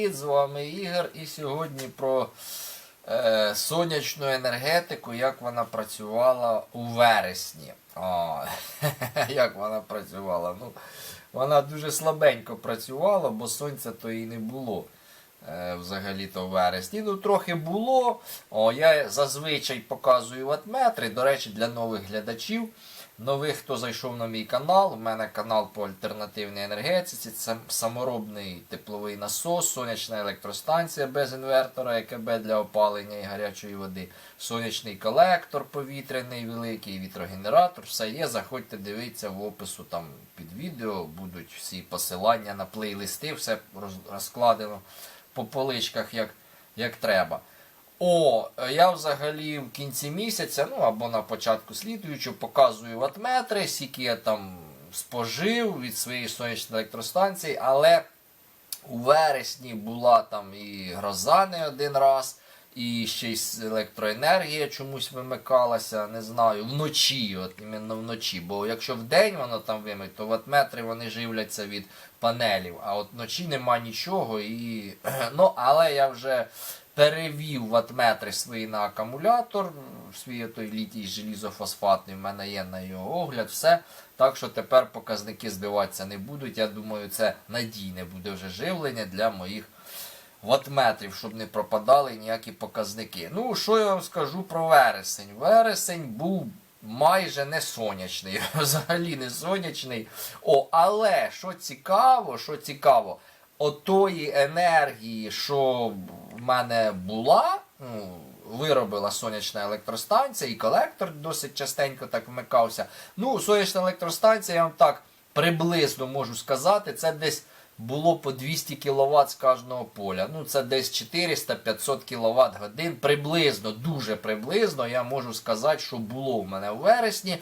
привіт! З вами Ігор. І сьогодні про е, сонячну енергетику, як вона працювала у вересні. О, як вона працювала? Ну, вона дуже слабенько працювала, бо сонця то і не було. Е, Взагалі-то вересні. Ну, трохи було. О, я зазвичай показую ватметри. До речі, для нових глядачів. Нових, хто зайшов на мій канал, у мене канал по альтернативній енергетиці. Це саморобний тепловий насос, сонячна електростанція без інвертора, ЕКБ для опалення і гарячої води, сонячний колектор повітряний великий, вітрогенератор. Все є. Заходьте, дивіться в опису там під відео. Будуть всі посилання на плейлисти, все розкладено по поличках, як, як треба. О, я взагалі в кінці місяця, ну або на початку слідуючого, показую ватметри, скільки я там спожив від своєї сонячної електростанції, але у вересні була там і гроза не один раз, і ще й електроенергія чомусь вимикалася, не знаю, вночі, от іменно вночі. Бо якщо вдень воно там вимить, то ватметри вони живляться від панелів, а от вночі нема нічого. І... Ну, але я вже перевів ватметри свої на акумулятор, свій той літій желізофосфатний, в мене є на його огляд, все. Так що тепер показники збиватися не будуть. Я думаю, це надійне буде вже живлення для моїх ватметрів, щоб не пропадали ніякі показники. Ну, що я вам скажу про вересень? Вересень був майже не сонячний, взагалі не сонячний. О, але що цікаво, що цікаво, отої енергії, що в мене була, ну, виробила сонячна електростанція, і колектор досить частенько так вмикався. Ну, сонячна електростанція, я вам так приблизно можу сказати, це десь було по 200 кВт з кожного поля. Ну, це десь 400-500 кВт годин. Приблизно, дуже приблизно, я можу сказати, що було в мене у вересні.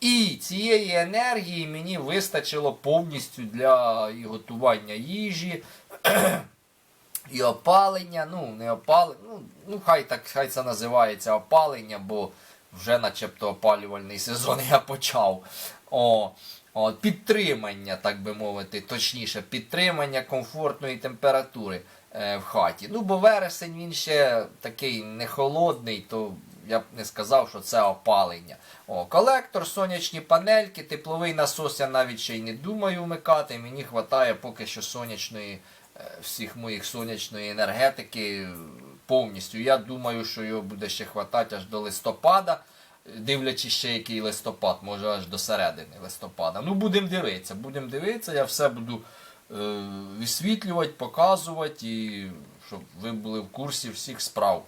І цієї енергії мені вистачило повністю для і готування їжі, і опалення. Ну, не опалення, ну, ну хай так, хай це називається опалення, бо вже начебто опалювальний сезон я почав. О, о, підтримання, так би мовити, точніше, підтримання комфортної температури е, в хаті. Ну, бо вересень він ще такий не холодний, то я б не сказав, що це опалення. О, колектор, сонячні панельки, тепловий насос я навіть ще й не думаю вмикати. Мені вистачає поки що сонячної, е, всіх моїх сонячної енергетики повністю. Я думаю, що його буде ще хватати аж до листопада. Дивлячись ще який листопад, може аж до середини листопада. Ну, будемо дивитися, будемо дивитися, я все буду е, висвітлювати, показувати, і щоб ви були в курсі всіх справ.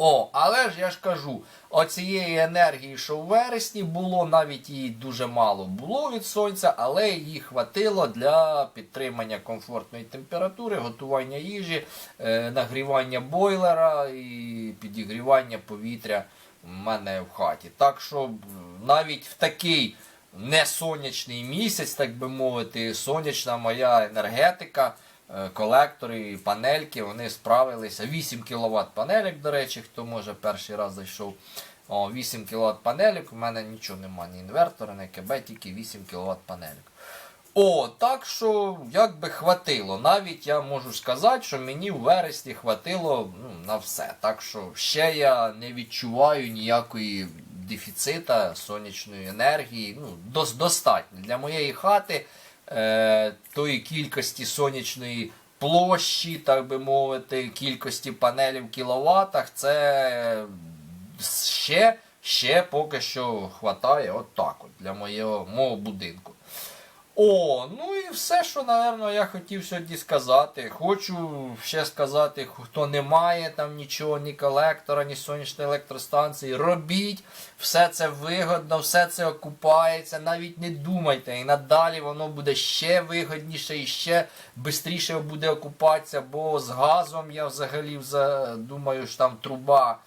О, але ж я ж кажу, оцієї енергії, що в вересні було, навіть її дуже мало було від сонця, але її хватило для підтримання комфортної температури, готування їжі, е, нагрівання бойлера і підігрівання повітря в мене в хаті. Так що навіть в такий несонячний місяць, так би мовити, сонячна моя енергетика. Е, колектори, і панельки, вони справилися. 8 кВт панелек, до речі, хто може перший раз зайшов. О, 8 кВт панелек, у мене нічого немає, ні інвертора, ні КБ, тільки 8 кВт панелек. О, так що як би хватило. Навіть я можу сказати, що мені в вересні хватило ну, на все. Так що ще я не відчуваю ніякої дефіцита сонячної енергії. Ну, дос- достатньо. Для моєї хати е, тої кількості сонячної площі, так би мовити, кількості панелів в кіловатах, це ще, ще поки що хватає от от для моєго, мого будинку. О, ну і все, що, напевно, я хотів сьогодні сказати. Хочу ще сказати, хто не має там нічого, ні колектора, ні сонячної електростанції, робіть. Все це вигодно, все це окупається. Навіть не думайте. І надалі воно буде ще вигодніше і ще швидше буде окупатися, бо з газом я взагалі вза- думаю, що там труба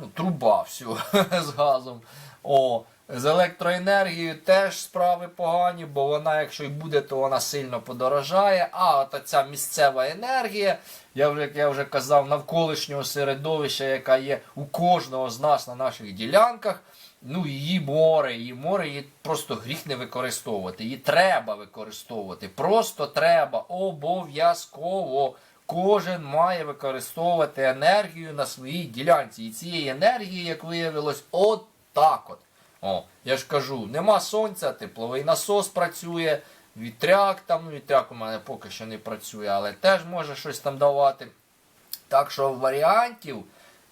ну, труба всю з газом. О, з електроенергією теж справи погані, бо вона, якщо й буде, то вона сильно подорожає. А от ця місцева енергія, я вже, як я вже казав, навколишнього середовища, яка є у кожного з нас на наших ділянках. ну, її море, її море, її просто гріх не використовувати. Її треба використовувати. Просто треба обов'язково. Кожен має використовувати енергію на своїй ділянці. І цієї енергії, як виявилось, от так от. О, я ж кажу, нема сонця, тепловий насос працює, вітряк там, ну вітряк у мене поки що не працює, але теж може щось там давати. Так що варіантів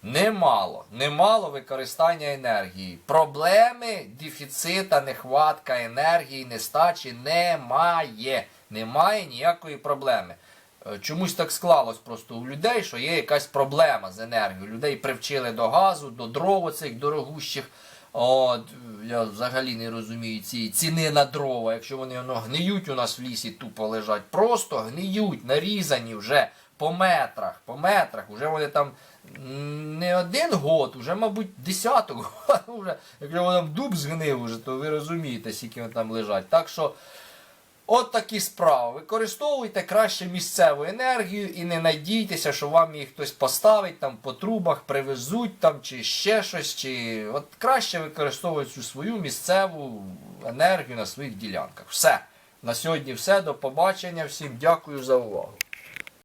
немало. Немало використання енергії. Проблеми, дефіцита, нехватка енергії, нестачі немає. Немає ніякої проблеми. Е, Чомусь так склалось просто у людей, що є якась проблема з енергією. Людей привчили до газу, до дров оцих дорогущих. От, я взагалі не розумію ці ціни на дрова, якщо вони воно гниють у нас в лісі, тупо лежать. Просто гниють, нарізані вже по метрах, по метрах. Уже вони там не один год, уже, мабуть, десяток. Ну, вже, якщо воно там дуб згнив, уже, то ви розумієте, скільки вони там лежать. Так що. От такі справи. Використовуйте краще місцеву енергію і не надійтеся, що вам її хтось поставить там по трубах, привезуть там чи ще щось. Чи... От краще використовуйте цю свою місцеву енергію на своїх ділянках. Все. На сьогодні все. До побачення. Всім дякую за увагу.